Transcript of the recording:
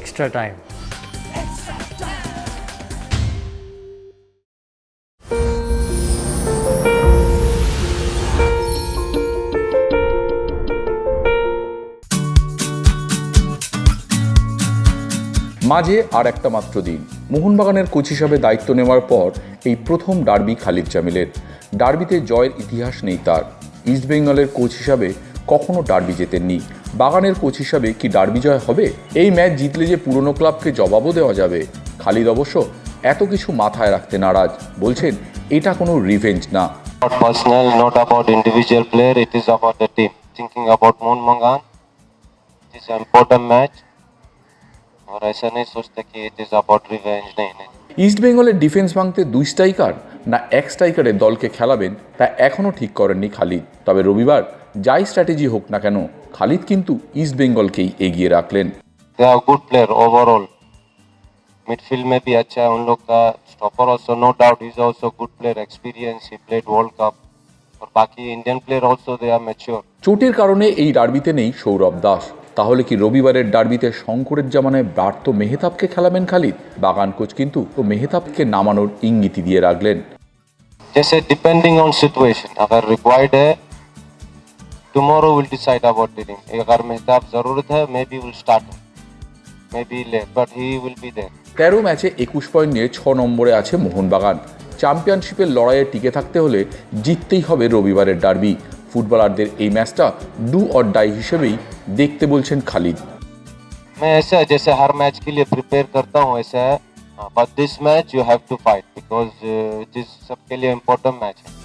extra time. মাঝে আর একটা মাত্র দিন। মোহনবাগানের কোচ হিসাবে দায়িত্ব নেওয়ার পর এই প্রথম ডার্বি খালিদ জামিলের। ডার্বিতে জয়ের ইতিহাস নেই তার। ইস্টবেঙ্গলের কোচ হিসাবে কখনো ডার্বি জেতেননি। বাগানের কোচ হিসাবে কি ডার্বি জয় হবে এই ম্যাচ জিতলে যে পুরনো ক্লাবকে জবাবও দেওয়া যাবে খালিদ অবশ্য এত কিছু মাথায় রাখতে নারাজ বলছেন এটা কোনো রিভেঞ্জ না not personal, not about individual player. It is about the team. Thinking about Moon Mangan, it is an important match. और ऐसा नहीं सोचते कि it is about revenge नहीं नहीं ইস্টবেঙ্গলের ডিফেন্স ভাঙতে দুই স্ট্রাইকার না এক স্ট্রাইকারের দলকে খেলাবেন তা এখনও ঠিক করেননি খালিদ তবে রবিবার যাই স্ট্র্যাটেজি হোক না কেন খালিদ কিন্তু ইস্টবেঙ্গলকেই এগিয়ে রাখলেন they are good player overall midfield में भी अच्छा है उन लोग का stopper also no doubt he is also good player experience he played world cup और बाकी Indian player also they are mature চোটের কারণে এই ডার্বিতে নেই সৌরভ দাস তাহলে কি রবিবারের ডার্বিতে শঙ্করের জামানায় ব্যর্থ মেহতাবকে খেলাবেন খালিদ বাগান কোচ কিন্তু ও মেহতাবকে নামানোর ইঙ্গিতি দিয়ে রাখলেন जैसे डिपेंडिंग ऑन सिचुएशन अगर रिक्वायर्ड है tomorrow will decide about dealing अगर मेहताब जरूरत है may be will start may be late but he will be there তেরো ম্যাচে একুশ পয়েন্ট নিয়ে ছ নম্বরে আছে মোহনবাগান চ্যাম্পিয়নশিপের লড়াইয়ে টিকে থাকতে হলে জিততেই হবে রবিবারের ডার্বি ফুটবলারদের এই ম্যাচটা ডু অর ডাই হিসেবেই দেখতে বলছেন খালিদ मैं ऐसा है जैसे हर मैच के लिए प्रिपेयर करता हूँ ऐसा है but this match you have to fight because it is सबके लिए इम्पोर्टेंट मैच है